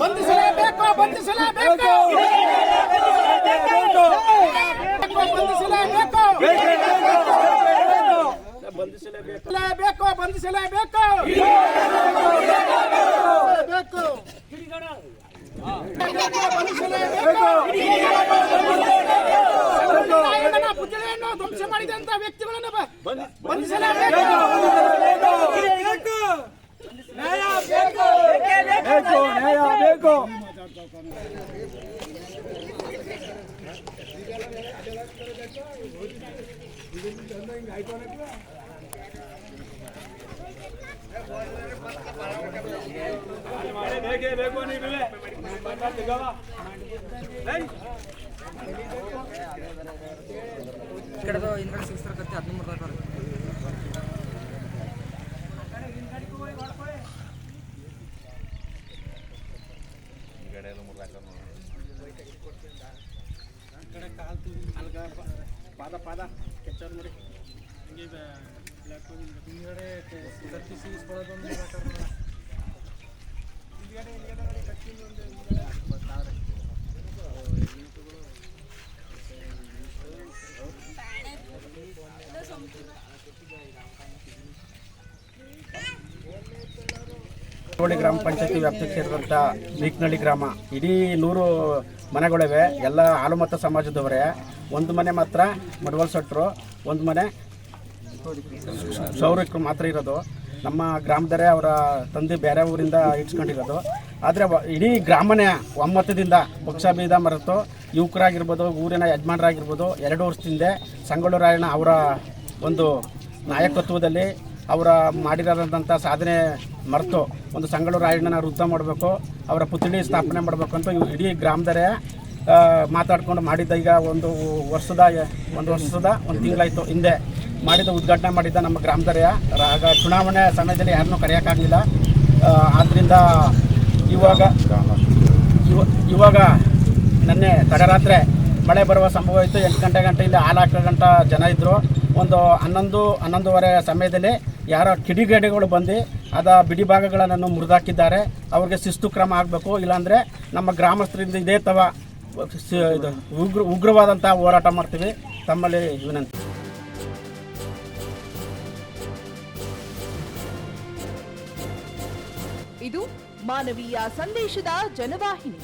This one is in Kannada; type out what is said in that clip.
ಬಂಧಿಸಲೇಬೇಕು ಬಂಧಿಸಲೇಬೇಕು. ಬಂಧಿಸಲೇಬೇಕು. ಬಂಧಿಸಲೇಬೇಕು ಬೇಕು ಪುತ್ಥಳಿಯನ್ನು ಧ್ವಂಸ ಮಾಡಿದಂತ ವ್ಯಕ್ತಿಗಳನ್ನು ಬಂಧಿಸಲೇಬೇಕು. ಈ ಕಡೆದು ಹಿಂದ್ಗಡೆ ಸಿಕ್ಸ್ತಿರಕತ್ತಿ ಹದಿಮೂರು ತನಕ ಪಾದ ಪಾದ ನೋಡಿ ಗ್ರಾಮ ಪಂಚಾಯತಿ ವ್ಯಾಪ್ತಿಗೆ ಸೇರಿದಂಥ ಬೀಕ್ನಳ್ಳಿ ಗ್ರಾಮ. ಇಡೀ ನೂರು ಮನೆಗಳಿವೆ. ಎಲ್ಲ ಹಾಲುಮತ ಸಮಾಜದವರೇ. ಒಂದು ಮನೆ ಮಾತ್ರ ಮಡವಲ್ ಸಟ್ರು, ಒಂದು ಮನೆ ಸೌರಕ್ಕೆ ಮಾತ್ರ ಇರೋದು. ನಮ್ಮ ಗ್ರಾಮದರೇ ಅವರ ತಂದೆ ಬೇರೆ ಊರಿಂದ ಇಟ್ಸ್ಕೊಂಡಿರೋದು. ಆದರೆ ಇಡೀ ಗ್ರಾಮನೇ ಒಮ್ಮತದಿಂದ ಪಕ್ಷ ಬೀದ ಮರೆತು ಯುವಕರಾಗಿರ್ಬೋದು, ಊರಿನ ಯಜಮಾನರಾಗಿರ್ಬೋದು, ಎರಡು ವರ್ಷದಿಂದ ಸಂಗೊಳ್ಳು ಅವರ ಒಂದು ನಾಯಕತ್ವದಲ್ಲಿ ಅವರ ಮಾಡಿರೋದಂಥ ಸಾಧನೆ ಮರೆತು ಒಂದು ಸಂಗೊಳ್ಳು ರಾಯಣ್ಣನ ವೃದ್ಧ ಮಾಡಬೇಕು, ಅವರ ಪುತ್ಥಳಿ ಸ್ಥಾಪನೆ ಮಾಡಬೇಕು ಅಂತ ಇಡೀ ಗ್ರಾಮದರೇ ಮಾತಾಡ್ಕೊಂಡು ಮಾಡಿದ್ದ ಈಗ ಒಂದು ವರ್ಷದ ಒಂದು ವರ್ಷದ, ಒಂದು ತಿಂಗಳಾಯಿತು ಹಿಂದೆ ಮಾಡಿದ ಉದ್ಘಾಟನೆ ಮಾಡಿದ್ದ ನಮ್ಮ ಗ್ರಾಮದರೆಯ ಆಗ ಚುನಾವಣೆ ಸಮಯದಲ್ಲಿ ಯಾರನ್ನೂ ಕರೆಯೋಕ್ಕಾಗಲಿಲ್ಲ. ಆದ್ದರಿಂದ ಇವಾಗ, ಇವ, ಇವಾಗ ನೆನ್ನೆ ತಡರಾತ್ರಿ ಮಳೆ ಬರುವ ಸಂಭವ ಇತ್ತು. ಎಂಟು ಗಂಟೆ ಗಂಟೆ ಇಲ್ಲಿ ಹಾಲು ಹಾಕೋ ಗಂಟ ಜನ ಇದ್ದರು ಒಂದು ಹನ್ನೊಂದು, ಹನ್ನೊಂದುವರೆ ಸಮಯದಲ್ಲಿ ಯಾರೋ ಕಿಡಿಗೇಡಿಗಳು ಬಂದು ಅದ ಬಿಡಿ ಭಾಗಗಳನ್ನು ಮುರಿದಾಕಿದ್ದಾರೆ. ಅವ್ರಿಗೆ ಶಿಸ್ತು ಕ್ರಮ ಆಗಬೇಕು. ಇಲ್ಲಾಂದರೆ ನಮ್ಮ ಗ್ರಾಮಸ್ಥರಿಂದ ಇದೇ ತವ ಉಗ್ರ ಉಗ್ರವಾದಂಥ ಹೋರಾಟ ಮಾಡ್ತೀವಿ. ತಮ್ಮಲ್ಲಿ ವಿನಂತಿ. ಇದು ಮಾನವೀಯ ಸಂದೇಶದ ಜನವಾಹಿನಿ.